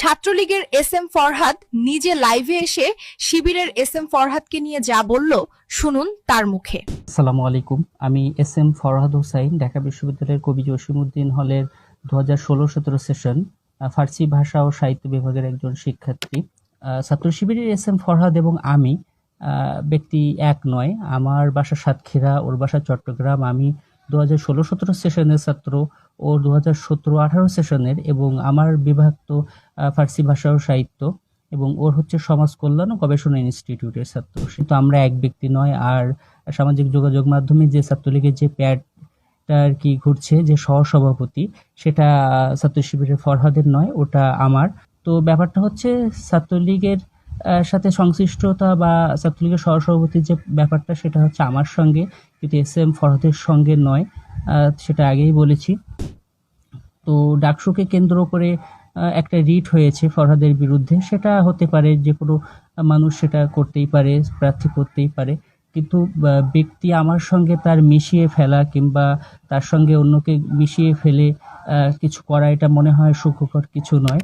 ছাত্রলীগের S M Farhad নিজে লাইভে এসে শিবিরের এস এম ফরহাদকে নিয়ে যা বলল, শুনুন তার মুখে। আসসালামু আলাইকুম। আমি এস এম ফরহাদ হোসাইন, ঢাকা বিশ্ববিদ্যালয়ের কবি জসিমউদ্দিন হলের দু হাজার ষোলো সতেরো সেশন ফার্সি ভাষা ও সাহিত্য বিভাগের একজন শিক্ষার্থী। ছাত্র শিবিরের এস এম ফরহাদ এবং আমি ব্যক্তি এক নয়। আমার বাসা সাতক্ষীরা, ওর বাসা চট্টগ্রাম। আমি দু হাজার ষোলো সতেরো সেশনের ছাত্র ও দু হাজার সতেরো আঠারো সেশনের এবং আমার বিভাগ তো ফার্সি ভাষা ও সাহিত্য এবং ওর হচ্ছে সমাজ কল্যাণ ও গবেষণা ইনস্টিটিউটের ছাত্র। কিন্তু আমরা এক ব্যক্তি নয় আর সামাজিক যোগাযোগ মাধ্যমে যে ছাত্রলীগের যে প্যাডটা আর কি ঘুরছে, যে সহসভাপতি, সেটা ছাত্র শিবিরের ফরহাদের নয়, ওটা আমার। তো ব্যাপারটা হচ্ছে ছাত্রলীগের সাথে সংশ্লিষ্টতা বা ছাত্রলীগের সহসভাপতির যে ব্যাপারটা, সেটা হচ্ছে আমার সঙ্গে, কিন্তু এস এম ফরহাদের সঙ্গে নয়। সেটা আগেই বলেছি। তো ডাকসুকে কেন্দ্র করে একটা রিট হয়েছে ফরহাদের বিরুদ্ধে। সেটা হতে পারে, যে কোনো মানুষ সেটা করতেই পারে, প্রার্থী করতেই পারে। কিন্তু ব্যক্তি আমার সঙ্গে তার মিশিয়ে ফেলা কিংবা তার সঙ্গে অন্যকে মিশিয়ে ফেলে কিছু করা, এটা মনে হয় সুখকর কিছু নয়।